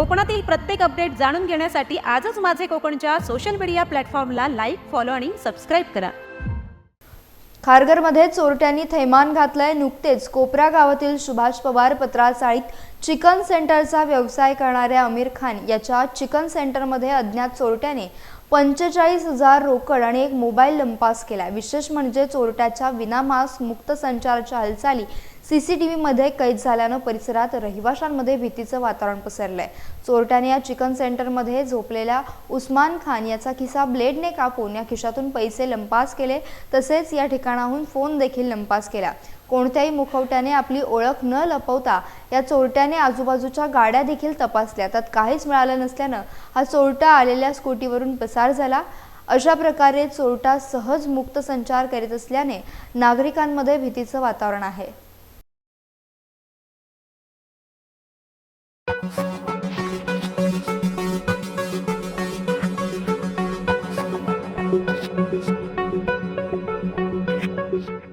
कोकणातील प्रत्येक अपडेट जाणून घेण्यासाठी आजच माझे कोकणच्या सोशल मीडिया प्लॅटफॉर्मला लाईक फॉलो आणि सबस्क्राईब करा. खारघरमध्ये चोरट्यांनी थैमान घातलंय नुकतेच. कोपरा गावातील सुभाष पवार पत्राचाळीत चिकन सेंटरचा व्यवसाय करणाऱ्या आमिर खान याच्या चिकन सेंटरमध्ये अज्ञात चोरट्याने पंचेचाळीस हजार रोकड आणि एक मोबाईल लंपास केला विशेष म्हणजे चोरट्याच्या विनामास्क मुक्त संचाराच्या हालचाली सीसीटीव्हीमध्ये कैद झाल्यानं परिसरात रहिवाशांमध्ये भीतीचं वातावरण पसरलंय. चोरट्याने या चिकन सेंटरमध्ये झोपलेल्या उस्मान खान याचा खिसा ब्लेडने कापून या खिशातून पैसे लंपास केले तसेच या ठिकाणाहून फोन देखील लंपास केला. कोणत्याही मुखवट्याने आपली ओळख न लपवता या चोरट्याने आजूबाजूच्या गाड्या देखील तपासल्या. त्यात काहीच मिळालं नसल्यानं हा चोरटा आलेल्या स्कूटीवरून पसार झाला. अशा प्रकारे चोरटा सहज मुक्त संचार करीत असल्याने नागरिकांमध्ये भीतीचं वातावरण आहे. Thank